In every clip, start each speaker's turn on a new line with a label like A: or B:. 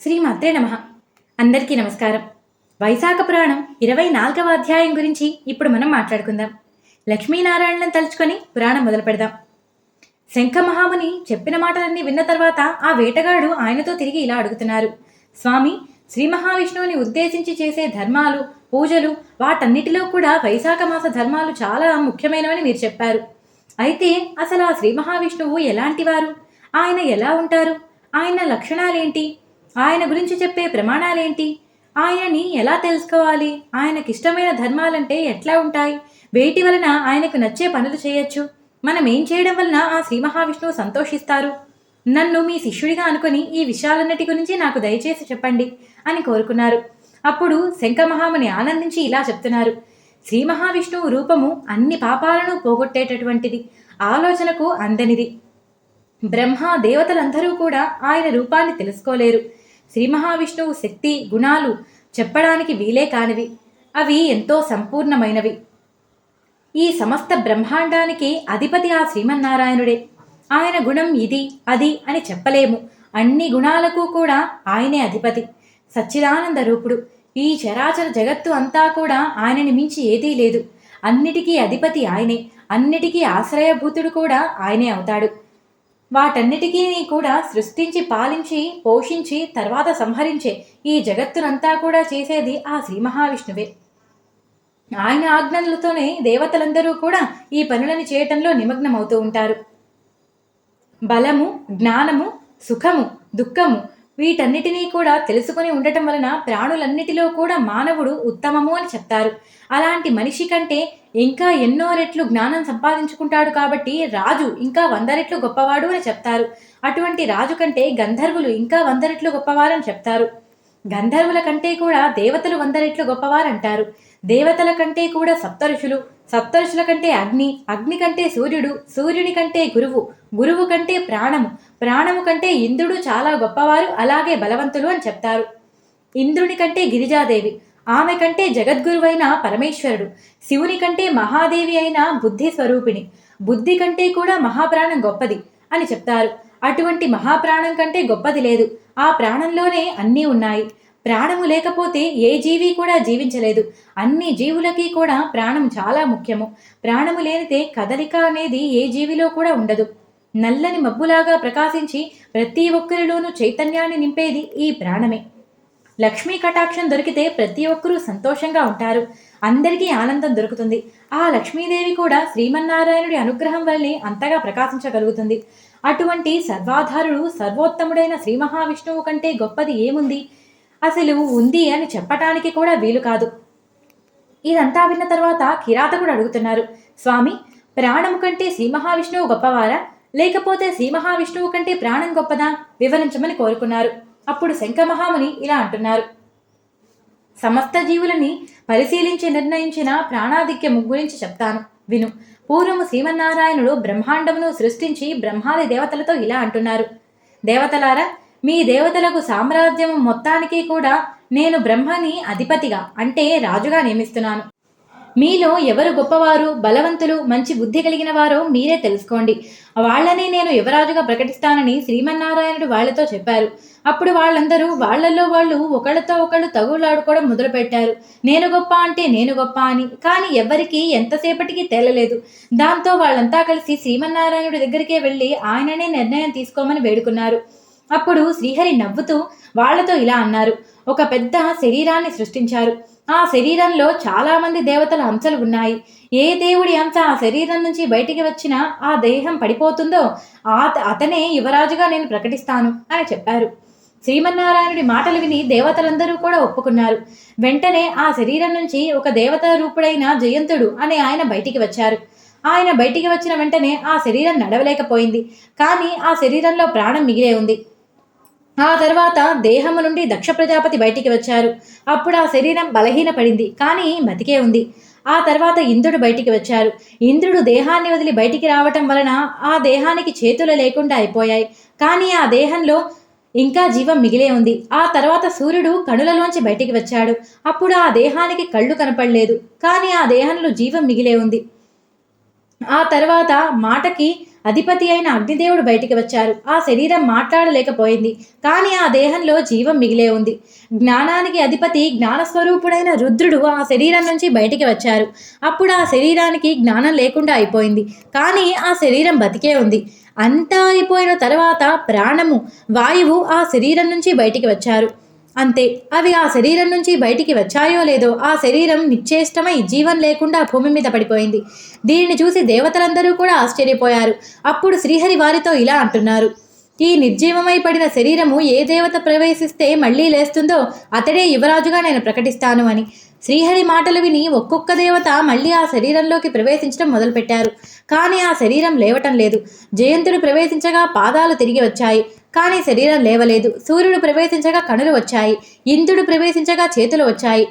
A: శ్రీమాత్రే నమ. అందరికీ నమస్కారం. వైశాఖ పురాణం ఇరవై నాలుగవ అధ్యాయం గురించి ఇప్పుడు మనం మాట్లాడుకుందాం. లక్ష్మీనారాయణను తలుచుకొని పురాణం మొదలు పెడదాం. శంఖ మహాముని చెప్పిన మాటలన్నీ విన్న తర్వాత ఆ వేటగాడు ఆయనతో తిరిగి ఇలా అడుగుతున్నారు. స్వామి శ్రీ మహావిష్ణువుని ఉద్దేశించి చేసే ధర్మాలు పూజలు వాటన్నిటిలో కూడా వైశాఖ మాస ధర్మాలు చాలా ముఖ్యమైనవని మీరు చెప్పారు. అయితే అసలు ఆ శ్రీ మహావిష్ణువు ఎలాంటివారు ఆయన ఎలా ఉంటారు? ఆయన లక్షణాలేంటి? ఆయన గురించి చెప్పే ప్రమాణాలేంటి? ఆయనని ఎలా తెలుసుకోవాలి? ఆయనకి ఇష్టమైన ధర్మాలంటే ఎట్లా ఉంటాయి? వేటి వలన ఆయనకు నచ్చే పనులు చేయొచ్చు? మనం ఏం చేయడం వలన ఆ శ్రీ మహావిష్ణువు సంతోషిస్తారు? నన్ను మీ శిష్యుడిగా అనుకుని ఈ విషయాలన్నిటి గురించి నాకు దయచేసి చెప్పండి అని కోరుకున్నారు. అప్పుడు శంఖమహాముని ఆనందించి ఇలా చెప్తున్నారు. శ్రీ మహావిష్ణువు రూపము అన్ని పాపాలను పోగొట్టేటటువంటిది. ఆలోచనకు అందనిది. బ్రహ్మ దేవతలందరూ కూడా ఆయన రూపాన్ని తెలుసుకోలేరు. శ్రీ మహావిష్ణువు శక్తి గుణాలు చెప్పడానికి వీలే కానివి. అవి ఎంతో సంపూర్ణమైనవి. ఈ సమస్త బ్రహ్మాండానికి అధిపతి ఆ శ్రీమన్నారాయణుడే. ఆయన గుణం ఇది అది అని చెప్పలేము. అన్ని గుణాలకు కూడా ఆయనే అధిపతి. సచ్చిదానంద రూపుడు. ఈ చరాచర జగత్తు అంతా కూడా ఆయనని మించి ఏదీ లేదు. అన్నిటికీ అధిపతి ఆయనే. అన్నిటికీ ఆశ్రయభూతుడు కూడా ఆయనే అవుతాడు. వాటన్నిటికీ కూడా సృష్టించి పాలించి పోషించి తర్వాత సంహరించే ఈ జగత్తునంతా కూడా చేసేది ఆ శ్రీ మహావిష్ణువే. ఆయన ఆజ్ఞలతోనే దేవతలందరూ కూడా ఈ పనులను చేయటంలో నిమగ్నమవుతూ ఉంటారు. బలము జ్ఞానము సుఖము దుఃఖము వీటన్నిటినీ కూడా తెలుసుకుని ఉండటం వలన ప్రాణులన్నిటిలో కూడా మానవుడు ఉత్తమము అని చెప్తారు. అలాంటి మనిషి కంటే ఇంకా ఎన్నో రెట్లు జ్ఞానం సంపాదించుకుంటాడు కాబట్టి రాజు ఇంకా వంద రెట్లు గొప్పవాడు అని చెప్తారు. అటువంటి రాజు కంటే గంధర్వులు ఇంకా వంద రెట్లు గొప్పవారని చెప్తారు. గంధర్వుల కంటే కూడా దేవతలు వంద రెట్లు గొప్పవారంటారు. దేవతల కంటే కూడా సప్తఋషులు సప్తర్షుల కంటే అగ్ని అగ్ని కంటే సూర్యుడు సూర్యుని కంటే గురువు గురువు కంటే ప్రాణము ప్రాణము కంటే ఇంద్రుడు చాలా గొప్పవారు అలాగే బలవంతులు అని చెప్తారు. ఇంద్రుని కంటే గిరిజాదేవి ఆమె కంటే జగద్గురువైన పరమేశ్వరుడు శివుని కంటే మహాదేవి అయిన బుద్ధి స్వరూపిణి బుద్ధి కంటే కూడా మహాప్రాణం గొప్పది అని చెప్తారు. అటువంటి మహాప్రాణం కంటే గొప్పది లేదు. ఆ ప్రాణంలోనే అన్నీ ఉన్నాయి. ప్రాణము లేకపోతే ఏ జీవి కూడా జీవించలేదు. అన్ని జీవులకి కూడా ప్రాణం చాలా ముఖ్యము. ప్రాణము లేనితే కదలిక అనేది ఏ జీవిలో కూడా ఉండదు. నల్లని మబ్బులాగా ప్రకాశించి ప్రతి ఒక్కరిలోనూ చైతన్యాన్ని నింపేది ఈ ప్రాణమే. లక్ష్మీ కటాక్షం దొరికితే ప్రతి ఒక్కరూ సంతోషంగా ఉంటారు. అందరికీ ఆనందం దొరుకుతుంది. ఆ లక్ష్మీదేవి కూడా శ్రీమన్నారాయణుడి అనుగ్రహం వల్లే అంతగా ప్రకాశించగలుగుతుంది. అటువంటి సర్వాధారుడు సర్వోత్తముడైన శ్రీ మహావిష్ణువు కంటే గొప్పది ఏముంది? అసలు ఉంది అని చెప్పటానికి కూడా వీలు కాదు. ఇదంతా విన్న తర్వాత కిరాతకుడు అడుగుతున్నారు స్వామి ప్రాణము కంటే శ్రీ మహావిష్ణువు గొప్పవారా? లేకపోతే శ్రీ మహావిష్ణువు కంటే ప్రాణం గొప్పదా? వివరించమని కోరుకున్నారు. అప్పుడు శంఖమహాముని ఇలా అంటున్నారు సమస్త జీవులని పరిశీలించి నిర్ణయించిన ప్రాణాధిక్యము గురించి చెప్తాను. విను పూర్వము శ్రీమన్నారాయణుడు బ్రహ్మాండమును సృష్టించి బ్రహ్మాది దేవతలతో ఇలా అంటున్నారు దేవతలారా మీ దేవతలకు సామ్రాజ్యం మొత్తానికి కూడా నేను బ్రహ్మని అధిపతిగా అంటే రాజుగా నియమిస్తున్నాను. మీలో ఎవరు గొప్పవారు బలవంతులు మంచి బుద్ధి కలిగిన వారో మీరే తెలుసుకోండి. వాళ్ళని నేను యువరాజుగా ప్రకటిస్తానని శ్రీమన్నారాయణుడు వాళ్ళతో చెప్పారు. అప్పుడు వాళ్ళందరూ వాళ్ళల్లో వాళ్ళు ఒకళ్ళతో ఒకళ్ళు తగులాడుకోవడం మొదలుపెట్టారు. నేను గొప్ప అంటే నేను గొప్ప అని. కానీ ఎవ్వరికీ ఎంతసేపటికి తేలలేదు. దాంతో వాళ్ళంతా కలిసి శ్రీమన్నారాయణుడి దగ్గరికే వెళ్ళి ఆయననే నిర్ణయం తీసుకోమని వేడుకున్నారు. అప్పుడు శ్రీహరి నవ్వుతూ వాళ్ళతో ఇలా అన్నారు. ఒక పెద్ద శరీరాన్ని సృష్టించారు. ఆ శరీరంలో చాలామంది దేవతల అంశలు ఉన్నాయి. ఏ దేవుడి అంశ ఆ శరీరం నుంచి బయటికి వచ్చినా ఆ దేహం పడిపోతుందో ఆ అతనే యువరాజుగా నేను ప్రకటిస్తాను అని చెప్పారు. శ్రీమన్నారాయణుడి మాటలు విని దేవతలందరూ కూడా ఒప్పుకున్నారు. వెంటనే ఆ శరీరం నుంచి ఒక దేవత రూపుడైన జయంతుడు అనే ఆయన బయటికి వచ్చారు. ఆయన బయటికి వచ్చిన వెంటనే ఆ శరీరం నడవలేకపోయింది. కానీ ఆ శరీరంలో ప్రాణం మిగిలే ఉంది. ఆ తర్వాత దేహము నుండి దక్ష ప్రజాపతి బయటికి వచ్చారు. అప్పుడు ఆ శరీరం బలహీనపడింది కానీ బతికే ఉంది. ఆ తర్వాత ఇంద్రుడు బయటికి వచ్చారు. ఇంద్రుడు దేహాన్ని వదిలి బయటికి రావటం వలన ఆ దేహానికి చేతులు లేకుండా అయిపోయాయి. కానీ ఆ దేహంలో ఇంకా జీవం మిగిలే ఉంది. ఆ తర్వాత సూర్యుడు కణులలోంచి బయటికి వచ్చాడు. అప్పుడు ఆ దేహానికి కళ్ళు కనపడలేదు కానీ ఆ దేహంలో జీవం మిగిలే ఉంది. ఆ తర్వాత మాటకి అధిపతి అయిన అగ్నిదేవుడు బయటికి వచ్చారు. ఆ శరీరం మాట్లాడలేకపోయింది. కానీ ఆ దేహంలో జీవం మిగిలే ఉంది. జ్ఞానానికి అధిపతి జ్ఞానస్వరూపుడైన రుద్రుడు ఆ శరీరం నుంచి బయటికి వచ్చారు. అప్పుడు ఆ శరీరానికి జ్ఞానం లేకుండా అయిపోయింది. కానీ ఆ శరీరం బతికే ఉంది. అంతా అయిపోయిన తర్వాత ప్రాణము వాయువు ఆ శరీరం నుంచి బయటికి వచ్చారు. అంతే. అవి ఆ శరీరం నుంచి బయటికి వచ్చాయో లేదో ఆ శరీరం నిశ్చేష్టమై జీవం లేకుండా భూమి మీద పడిపోయింది. దీనిని చూసి దేవతలందరూ కూడా ఆశ్చర్యపోయారు. అప్పుడు శ్రీహరి వారితో ఇలా అంటున్నారు. ఈ నిర్జీవమై పడిన శరీరము ఏ దేవత ప్రవేశిస్తే మళ్ళీ లేస్తుందో అతడే యువరాజుగా నేను ప్రకటిస్తాను అని. శ్రీహరి మాటలు విని ఒక్కొక్క దేవత మళ్ళీ ఆ శరీరంలోకి ప్రవేశించడం మొదలుపెట్టారు. కానీ ఆ శరీరం లేవటం లేదు. జయంతుడు ప్రవేశించగా పాదాలు తిరిగి వచ్చాయి. కానీ శరీరం లేవలేదు. సూర్యుడు ప్రవేశించగా కనులు వచ్చాయి. ఇంద్రుడు ప్రవేశించగా చేతులు వచ్చాయి.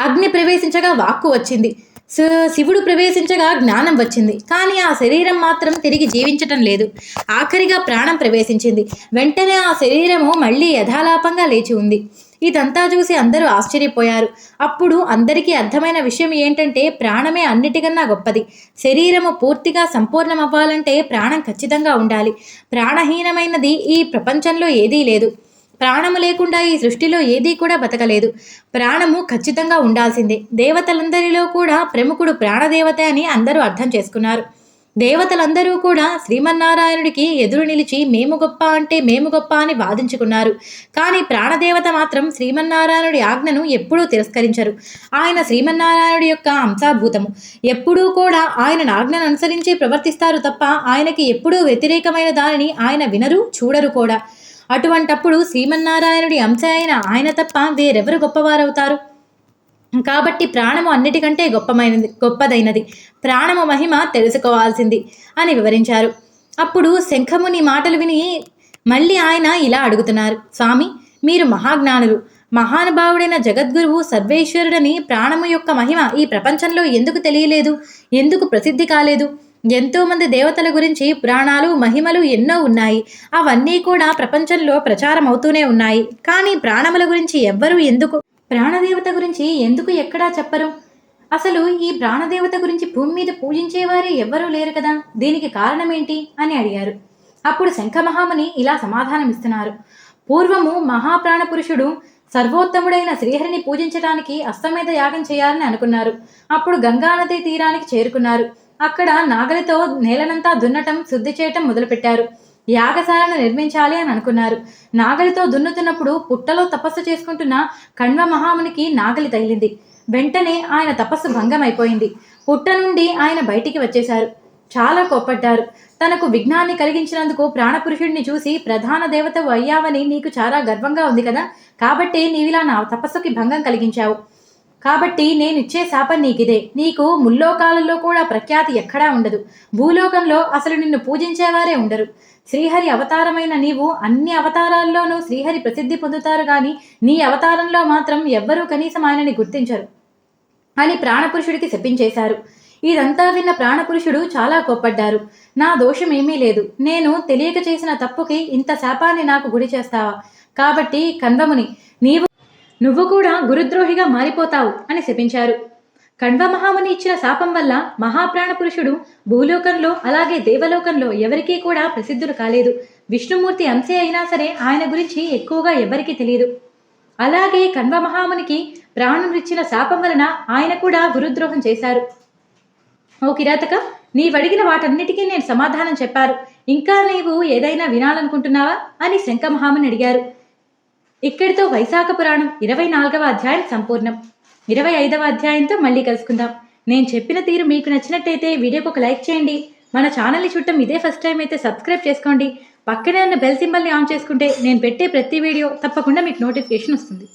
A: అగ్ని ప్రవేశించగా వాక్కు వచ్చింది. శివుడు ప్రవేశించగా జ్ఞానం వచ్చింది. కానీ ఆ శరీరం మాత్రం తిరిగి జీవించటం లేదు. ఆఖరిగా ప్రాణం ప్రవేశించింది. వెంటనే ఆ శరీరము మళ్ళీ యథాలాపంగా లేచి ఉంది. ఇదంతా చూసి అందరూ ఆశ్చర్యపోయారు. అప్పుడు అందరికీ అర్థమైన విషయం ఏంటంటే ప్రాణమే అన్నిటికన్నా గొప్పది. శరీరము పూర్తిగా సంపూర్ణమవ్వాలంటే ప్రాణం ఖచ్చితంగా ఉండాలి. ప్రాణహీనమైనది ఈ ప్రపంచంలో ఏదీ లేదు. ప్రాణము లేకుండా ఈ సృష్టిలో ఏదీ కూడా బతకలేదు. ప్రాణము ఖచ్చితంగా ఉండాల్సిందే. దేవతలందరిలో కూడా ప్రముఖుడు ప్రాణదేవత అని అందరూ అర్థం చేసుకున్నారు. దేవతలందరూ కూడా శ్రీమన్నారాయణుడికి ఎదురు నిలిచి మేము గొప్ప అంటే మేము గొప్ప అని వాదించుకున్నారు. కానీ ప్రాణదేవత మాత్రం శ్రీమన్నారాయణుడి ఆజ్ఞను ఎప్పుడూ తిరస్కరించరు. ఆయన శ్రీమన్నారాయణుడి యొక్క అంశాభూతము ఎప్పుడూ కూడా ఆయన ఆజ్ఞను అనుసరించి ప్రవర్తిస్తారు తప్ప ఆయనకి ఎప్పుడూ వ్యతిరేకమైన దానిని ఆయన వినరు చూడరు కూడా. అటువంటప్పుడు శ్రీమన్నారాయణుడి అంశ అయిన ఆయన తప్ప వేరెవరు గొప్పవారవుతారు? కాబట్టి ప్రాణము అన్నిటికంటే గొప్పమైనది గొప్పదైనది. ప్రాణము మహిమ తెలుసుకోవాల్సింది అని వివరించారు. అప్పుడు శంఖముని మాటలు విని మళ్ళీ ఆయన ఇలా అడుగుతున్నారు స్వామి మీరు మహాజ్ఞానులు. మహానుభావుడైన జగద్గురువు సర్వేశ్వరుడని ప్రాణము యొక్క మహిమ ఈ ప్రపంచంలో ఎందుకు తెలియలేదు? ఎందుకు ప్రసిద్ధి కాలేదు? ఎంతోమంది దేవతల గురించి పురాణాలు మహిమలు ఎన్నో ఉన్నాయి. అవన్నీ కూడా ప్రపంచంలో ప్రచారం అవుతూనే ఉన్నాయి. కానీ ప్రాణముల గురించి ఎవ్వరూ ఎందుకు ప్రాణదేవత గురించి ఎందుకు ఎక్కడా చెప్పరు? అసలు ఈ ప్రాణదేవత గురించి భూమి మీద పూజించేవారే ఎవ్వరూ లేరు కదా? దీనికి కారణం ఏంటి అని అడిగారు. అప్పుడు శంఖమహాముని ఇలా సమాధానమిస్తున్నారు. పూర్వము మహాప్రాణపురుషుడు సర్వోత్తముడైన శ్రీహరిని పూజించడానికి అశ్వమేధ యాగం చేయాలని అనుకున్నారు. అప్పుడు గంగానది తీరానికి చేరుకున్నారు. అక్కడ నాగలితో నేలనంతా దున్నటం శుద్ధి చేయటం మొదలుపెట్టారు. యాగశాలను నిర్మించాలి అని అనుకున్నారు. నాగలితో దున్నుతున్నప్పుడు పుట్టలో తపస్సు చేసుకుంటున్న కణ్వ మహామునికి నాగలి తగిలింది. వెంటనే ఆయన తపస్సు భంగం అయిపోయింది పుట్ట నుండి ఆయన బయటికి వచ్చేశారు. చాలా కోప్పడ్డారు. తనకు విఘ్నాన్ని కలిగించినందుకు ప్రాణపురుషుడిని చూసి ప్రధాన దేవతవు అయ్యావని నీకు చాలా గర్వంగా ఉంది కదా. కాబట్టి నీవిలా నా తపస్సుకి భంగం కలిగించావు. కాబట్టి నేను ఇచ్చే శాపం నీకిదే. నీకు ముల్లోకాలలో కూడా ప్రఖ్యాతి ఎక్కడా ఉండదు. భూలోకంలో అసలు నిన్ను పూజించేవారే ఉండరు. శ్రీహరి అవతారమైన నీవు అన్ని అవతారాల్లోనూ శ్రీహరి ప్రసిద్ధి పొందుతారు కానీ నీ అవతారంలో మాత్రం ఎవ్వరూ కనీసం ఆయనని గుర్తించరు. అని ప్రాణపురుషుడికి శపించేశారు. ఇదంతా విన్న ప్రాణపురుషుడు చాలా కోప్పడ్డారు. నా దోషం ఏమీ లేదు. నేను తెలియక చేసిన తప్పుకి ఇంత శాపాన్ని నాకు గురి చేస్తావా? కాబట్టి కన్వముని నీవు నువ్వు కూడా గురుద్రోహిగా మారిపోతావు అని శపించారు. కణ్వ మహాముని ఇచ్చిన శాపం వల్ల మహాప్రాణ పురుషుడు భూలోకంలో అలాగే దేవలోకంలో ఎవరికీ కూడా ప్రసిద్ధుడు కాలేదు. విష్ణుమూర్తి అంశే అయినా సరే ఆయన గురించి ఎక్కువగా ఎవరికీ తెలియదు అలాగే కణ్వ మహామునికి ప్రాణం ఇచ్చిన శాపం వలన ఆయన కూడా గురుద్రోహం చేశారు. ఓ కిరాతక నీవడిగిన వాటన్నిటికీ నేను సమాధానం చెప్పారు. ఇంకా నీవు ఏదైనా వినాలనుకుంటున్నావా? అని శంఖమహాముని అడిగారు. ఇక్కడితో వైశాఖ పురాణం ఇరవై నాలుగవ అధ్యాయం సంపూర్ణం. ఇరవై ఐదవ అధ్యాయంతో మళ్ళీ కలుసుకుందాం. నేను చెప్పిన తీరు మీకు నచ్చినట్టయితే వీడియోకి ఒక లైక్ చేయండి. మన ఛానల్ని చూడటం ఇదే ఫస్ట్ టైం అయితే సబ్స్క్రైబ్ చేసుకోండి. పక్కనే ఉన్న బెల్ సింబల్ని ఆన్ చేసుకుంటే నేను పెట్టే ప్రతి వీడియో తప్పకుండా మీకు నోటిఫికేషన్ వస్తుంది.